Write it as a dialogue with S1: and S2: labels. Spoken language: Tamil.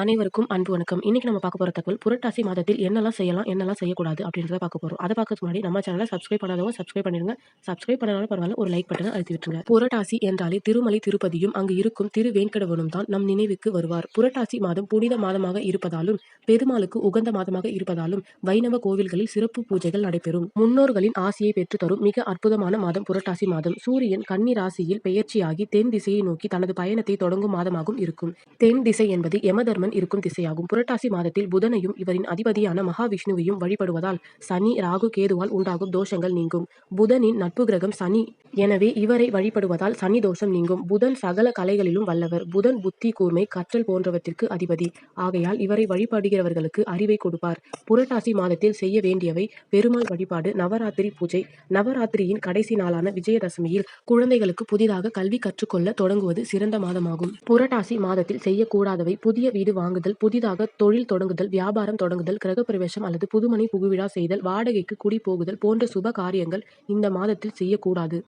S1: அனைவருக்கும் அன்பு வணக்கம். இன்னைக்கு நம்ம பார்க்க போற தகவல் புரட்டாசி மாதத்தில் என்னெல்லாம் செய்யலாம், என்னெல்லாம் செய்யக்கூடாது அப்படின்றத பார்க்க போறோம். அதை பார்க்கறதுக்கு முன்னாடி நம்ம சேனலை சப்ஸ்கிரைப் பண்ணாதவங்க சப்ஸ்கிரைப் பண்ணிடுங்க. சப்ஸ்கிரைப் பண்ணாலும் பரவாயில்ல ஒரு லைக் பட்டனை அழுத்தி விட்டுருங்க. புரட்டாசி என்றாலே திருமலை திருப்பதியும் அங்கு இருக்கும் திருவேங்கடவனும் தான் நம் நினைவுக்கு வருவார். புரட்டாசி மாதம் புனித மாதமாக இருப்பதாலும் பெருமாளுக்கு உகந்த மாதமாக இருப்பதாலும் வைணவ கோவில்களில் சிறப்பு பூஜைகள் நடைபெறும். முன்னோர்களின் ஆசியை பெற்று தரும் மிக அற்புதமான மாதம் புரட்டாசி மாதம். சூரியன் கன்னி ராசியில் பெயர்ச்சியாகி தென் திசையை நோக்கி தனது பயணத்தை தொடங்கும் மாதமாகவும் இருக்கும். தென் திசை என்பது யமதர்மன் இருக்கும் திசையாகும். புரட்டாசி மாதத்தில் புதனையும் இவரின் அதிபதியான மகாவிஷ்ணுவையும் வழிபடுவதால் சனி ராகு கேதுவால் உண்டாகும் தோஷங்கள் நீங்கும். புதனின் நட்பு கிரகம் சனி எனவே இவரை வழிபடுவதால் சனி தோஷம் நீங்கும். புதன் சகல கலைகளிலும் வல்லவர். புதன் புத்தி கூர்மை கற்றல் போன்றவற்றிற்கு அதிபதி. ஆகையால் இவரை வழிபடுகிறவர்களுக்கு அறிவை கொடுப்பார். புரட்டாசி மாதத்தில் செய்ய வேண்டியவை பெருமாள் வழிபாடு நவராத்திரி பூஜை நவராத்திரியின் கடைசி நாளான விஜயதசமியில் குழந்தைகளுக்கு புதிதாக கல்வி கற்றுக்கொள்ள தொடங்குவது சிறந்த மாதமாகும். புரட்டாசி மாதத்தில் செய்யக்கூடாதவை புதிய வீடு வாங்குதல் புதிதாக தொழில் தொடங்குதல் வியாபாரம் தொடங்குதல் கிரகப்பிரவேசம் அல்லது புதுமனை புகுவிழா செய்தல் வாடகைக்கு குடி போகுதல் போன்ற சுப காரியங்கள் இந்த மாதத்தில் செய்யக்கூடாது.